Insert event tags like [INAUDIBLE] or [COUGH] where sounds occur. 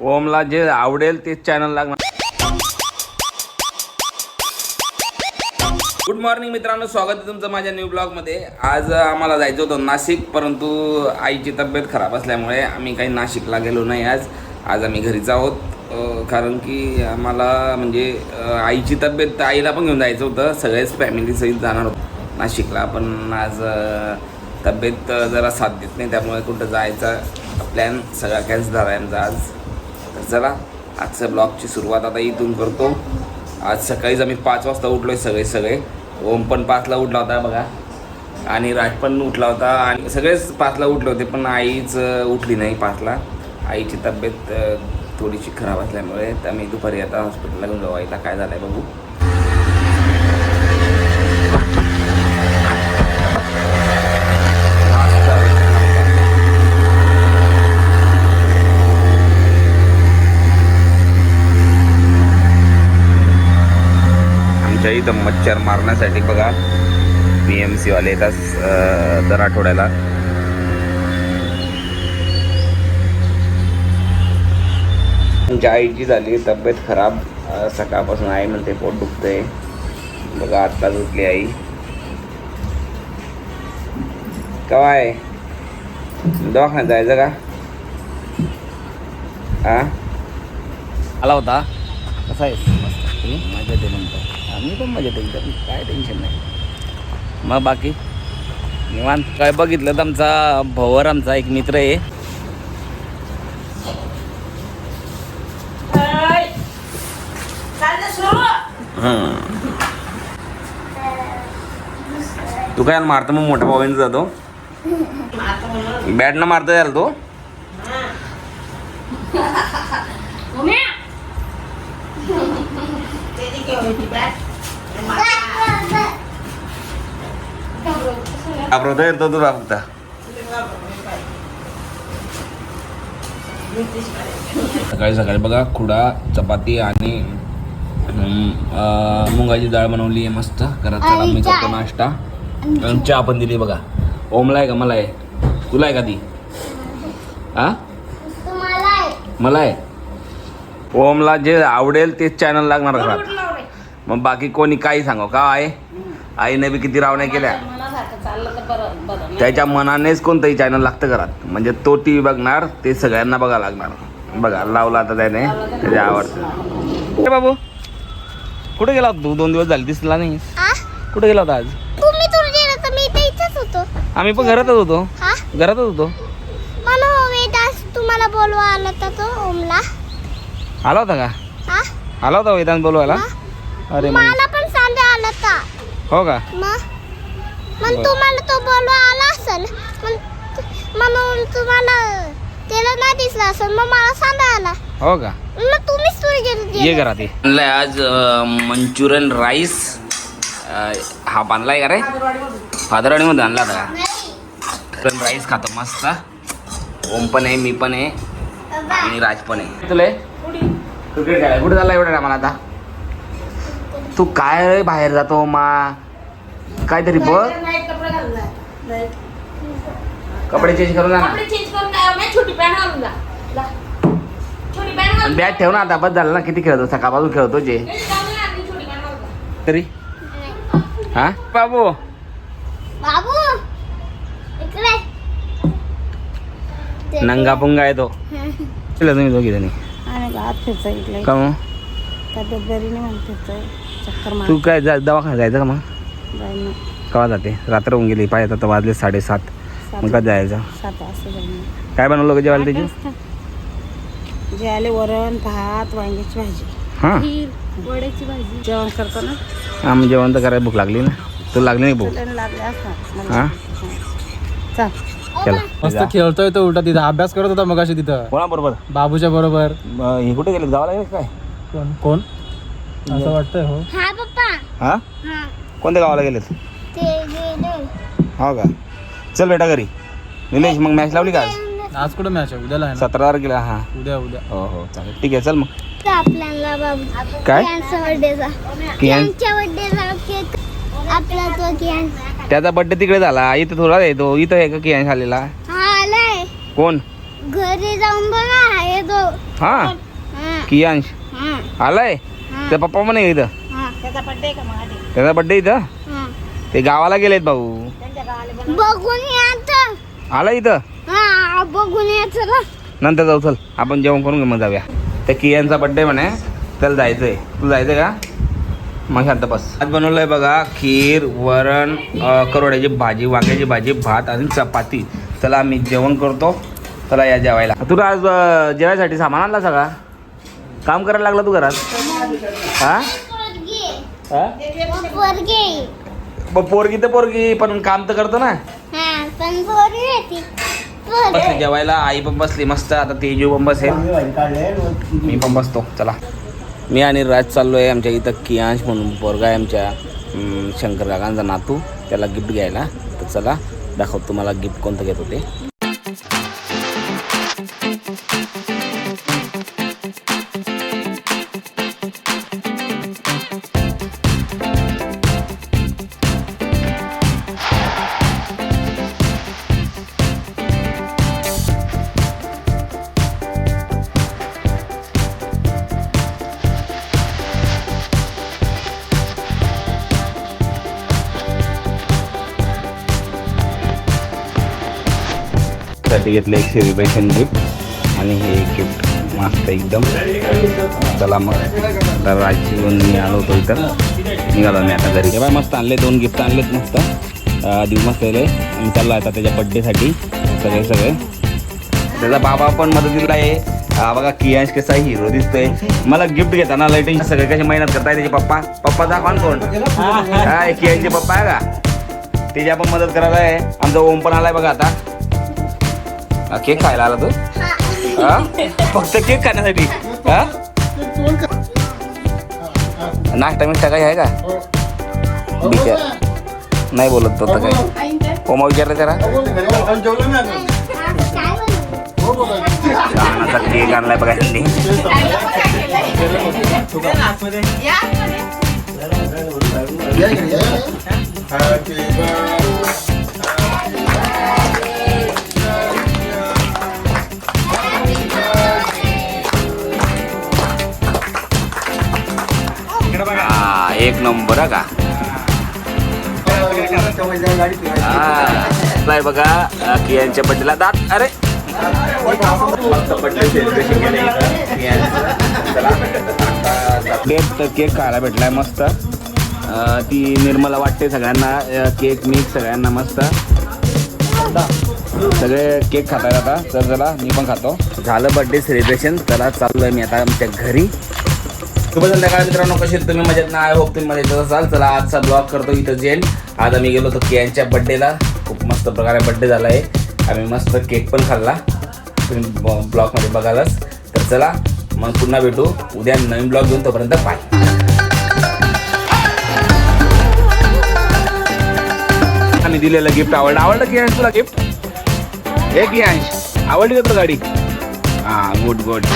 ओमला जे आवडेल तेच चॅनल लागणार. गुड मॉर्निंग मित्रांनो स्वागत आहे तुमचं माझ्या न्यू ब्लॉगमध्ये आज आम्हाला जायचं होतं नाशिक परंतु आईची तब्येत खराब असल्यामुळे आम्ही काही नाशिकला गेलो नाही आज. आज आम्ही घरीच आहोत कारण की आम्हाला म्हणजे आईची तब्येत आईला पण घेऊन जायचं होतं सगळेच फॅमिलीसहित जाणार होतो नाशिकला पण आज तब्येत जरा साथ देत नाही त्यामुळे कुठं जायचा प्लॅन सगळा कॅन्सल झाला आहे आमचा आज. चला. आजच्या ब्लॉगची सुरुवात आता इथून करतो. आज सकाळीच आम्ही पाच वाजता उठलो आहे सगळे सगळे. ओम पण पाचला उठला होता बघा. आणि राज पण उठला होता आणि सगळेच पाचला उठले होते पण आईच उठली नाही पाचला. आईची तब्येत थोडीशी खराब असल्यामुळे तर आम्ही दुपारी आता हॉस्पिटलला घेऊन जाऊ. आईला काय झालं आहे बघू. आमच्या इथं मच्छर मारण्यासाठी बघा. पी एम सीवाले येतात दर आठवड्याला. आमच्या आईची झाली तब्येत खराब. सकाळपासून आई म्हणते पोट दुखतंय. बघा आत्ताच उठली आई. आहे? दवाखान्यात जायचं का? हा आला होता. कसा आहे मजेत आहे म्हणतो आम्ही पण मजेत एकदम काय टेन्शन नाही. मग बाकी? निवांत. काय बघितलं तर आमचा भवर आमचा एक मित्र आहे. हं. तू काय मारतो मग मोठ्या भावाने जातो? बॅट न मारता याल तो? घाबरवता येतो तुला फक्त सकाळी सकाळी बघा खुडा चपाती आणि मुगाची डाळ बनवली आहे मस्त घरात चला मी करतो नाश्ता आणि चहा पण दिली बघा ओमला आहे का मला आहे तुला आहे का ती हा मला आहे ओमला जे आवडेल तेच चॅनल लागणार घरात मग बाकी कोणी काही सांगो का आहे आईने बी किती रावण्या केल्या. त्याच्या मनानेच कोणतंही चॅनल लागतं घरात. म्हणजे तो टी व्ही बघणार ते सगळ्यांना बघा लागणार. बघा लावला आता त्याने त्याच्या आवडतं. बाबू कुठे गेला होता तू? दोन दिवस झाले दिसला नाही. हा? कुठे गेला होता आज? होतो. आम्ही पण घरातच होतो. हा? घरातच होतो? मला वेदास तुम्हाला बोलवा आला तर तो ओमला. आला होता का? हा? आला होता वेदांत बोलवायला? अरे मग. मला पण सांगा आला तर हो का? मग? मग बरं. तुम्हाला तो बोलवा आला असेल. मग म्हणून तुम्हाला त्याला नाही दिसला असेल मग मला सांगा आला. हो का? मग तुम्हीच गेले ये घरात ये. आणलाय आज मंचुरियन राईस. हा बांधलाय का रे? फादरवाडीमध्ये आणला होता का? मंचुरियन राईस खातो मस्त. ओम पण आहे मी पण आहे. आणि राज पण आहे. तुला क्रिकेट खेळायला कुठे चालला एवढ्या टायमाला आता? तू काय रे बाहेर जातो मा? काहीतरी बघ कपडे चेंज करून जा. ना बॅट ठेव ना आता बस झालं ना किती खेळतो सकाळपासून खेळतो जे. तरी? हा? बाबू. बाबू नंगा पुंगा आहे तो. [LAUGHS] चला तुम्ही दोघी जणी. का मग? बरी नाही म्हणून फिरतोय. चक्कर मार. तू काय जा दवाखान्यात जायचं का मग? जाईन केव्हा जाते? रात्र होऊन गेली पाहिजे आता वाजले साडेसात. मग कधी जायचं? सात वाजता जाईन काय बनवलं का जेवायला त्याची? जे आले वरण भात वांग्याची भाजी. हां. वड्याची भाजी. जेवण करतो ना? हां मग जेवण तर करायला भूक लागली ना. तू लागली नाही भूक? त्याला लागले असणार. मला. हां. चल. चला मस्त खेळतोय तो उलटा तिथं. अभ्यास करत होता मगाशी तिथं. कोणाबरोबर? बाबूच्या बरोबर. हे कुठे गेले गावाला गेले काय? कोण कोण? असं वाटतंय हो. हा पप्पा. हां? हा. कोणत्या गावाला गेलेत? ते गेले. हो का? चल बेटा घरी. निलेश मग मॅच लावली का आज? आज कुठं मॅच आहे? उद्याला आहे सतरा तारखेला हां. उद्या उद्या. हो हो. चालेल. ठीक आहे चल मग. तर आपल्याला बाबू. काय? कियांचा बर्थडेचा कियान? कियांच्या बर्थडेचा केक. आपला तो कियान. त्याचा बड्डे तिकडे झाला. इथं थोडा आहे तो. इथं आहे का की आलेला हा आलाय. कोण? घरी जाऊन बघा. हे आले तो. हा? हा, कियांश. हा, आलाय? त्या पप्पा पण आहे इथं. हा, त्याचा बड्डे का मग आधी त्याचा बड्डे इथं? हा. ते गावाला गेलेत भाऊ. त्यांच्या गावाला बनव बघून यायचं आला इथं? हा बघून यायचं ना नंतर जाऊ चल. आपण जेवण करून घेऊ मग जाऊया. त्या कियांचा बड्डे म्हणे. त्याला जायचंय. तू जायचंय का? मग शांत बस. आज बनवलंय बघा. खीर वरण अं, करोड्याची भाजी वांग्याची भाजी भात आणि चपाती. चला मी जेवण करतो. चला या जेवायला. तुला आज अं, जेवायसाठी सामान आणला सगळा? काम करायला लागला तू घरात? हा? हा? पोरगी. तर पोरगी पण काम तर करतो ना. हा पण पोरगी. बसली जेवायला आई पण बसली मस्त आता तेजू पण बसेल. मी पण बसतो चला. मी आणि राज चाललो आहे आमच्या इथं कियांश म्हणून पोरगा आहे आमच्या अं, शंकर काकांचा नातू. त्याला गिफ्ट घ्यायला. तर चला दाखवतो तुम्हाला गिफ्ट कोणतं घेत होते. साठी घेतलं एक सेलिब्रेशन गिफ्ट आणि हे गिफ्ट मस्त एकदम. चला मग. आता राजची मी आलो होतो इथं. निघालो मी आता घरी. बाय मस्त आणले दोन गिफ्ट आणलेत मस्त. अं, देऊ मस्त केले आणि चालला आता त्याच्या बड्डेसाठी सगळे सगळे. त्याचा बाबा पण मदतीला आहे. हा बघा कियांश कसा हिरो दिसतोय. मला गिफ्ट घेताना लाईटिंग सगळे कशी मेहनत करताय त्याचे पप्पा? पप्पा दाखवा कोण काय कियांचे पप्पा आहे का? त्याची आपण मदत करायला आहे. आमचा ओम पण आलाय बघा आता. हा, केक खायला आला तू हा? फक्त केक खाण्यासाठी हा? नाश्ता मिष्टा काही आहे का बिचार नाही बोलत तो तर काही ओमा विचारलं जरा छान असा केक आणलाय बघा त्यांनी हा, एक नंबर का? नाही बघा कियांच्या बड्डेला दात. अरे! केक तर केक खायला भेटलाय मस्त. ती निर्मला वाटते सगळ्यांना. केक मी सगळ्यांना मस्त. सगळे केक खातायत आता. तर चला मी पण खातो. झालं बड्डे सेलिब्रेशन चला चाललोय मी आता आमच्या घरी. शुभ संध्याकाळ मित्रांनो कसे तुम्ही मजेत ना? आय होप तुम्ही मजेत. असाल चला आजचा ब्लॉग करतो इथं जेन आज आम्ही गेलो होतो कियांच्या बड्डेला खूप मस्त प्रकारे बड्डे झाला आहे आम्ही मस्त केक पण खाल्ला. तुम्ही ब्लॉगमध्ये बघालच. तर चला मग पुन्हा भेटू. उद्या नवीन ब्लॉग घेऊन तोपर्यंत बाय आणि दिलेलं गिफ्ट आवडलं? आवडलं की तुला गिफ्ट हे की आवडली का तुला गाडी? हां गुड गुड